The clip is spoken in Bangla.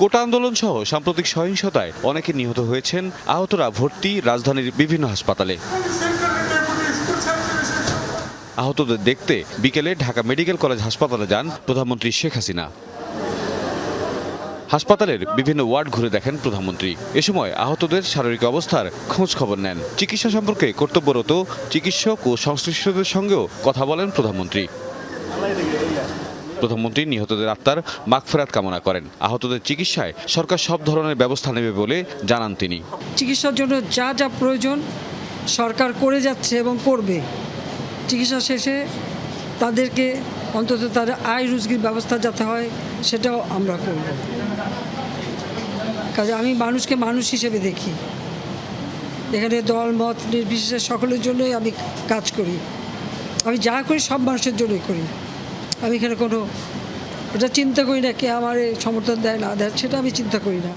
কোটা আন্দোলন সহ সাম্প্রতিক সহিংসতায় অনেকে নিহত হয়েছেন, আহতরা ভর্তি, রাজধানীর বিভিন্ন হাসপাতালে। আহতদের দেখতে বিকেলে ঢাকা মেডিকেল কলেজ হাসপাতালে যান প্রধানমন্ত্রী শেখ হাসিনা। হাসপাতালের বিভিন্ন ওয়ার্ড ঘুরে দেখেন প্রধানমন্ত্রী। এ সময় আহতদের শারীরিক অবস্থার খোঁজ খবর নেন। চিকিৎসা সম্পর্কে কর্তব্যরত চিকিৎসক ও সংশ্লিষ্টদের সঙ্গেও কথা বলেন প্রধানমন্ত্রী। প্রধানমন্ত্রী নিহতদের আত্মার মাগফেরাত কামনা করেন। আহতদের চিকিৎসায় সরকার সব ধরনের ব্যবস্থা নেবে বলে জানান তিনি। চিকিৎসার জন্য যা যা প্রয়োজন সরকার করে যাচ্ছে এবং করবে। চিকিৎসা শেষে তাদেরকে অন্তত তাদের আয় রুজগির ব্যবস্থা যাতে হয়, সেটাও আমরা করব। কাজে আমি মানুষকে মানুষ হিসেবে দেখি। এখানে দল, মত নির্বিশেষে সকলের জন্যই আমি কাজ করি। আমি যা করি সব মানুষের জন্যই করি। আমি এখানে কোনো এটা চিন্তা করি না কে আমার সমর্থন দেয় না দেয়, সেটা আমি চিন্তা করি না।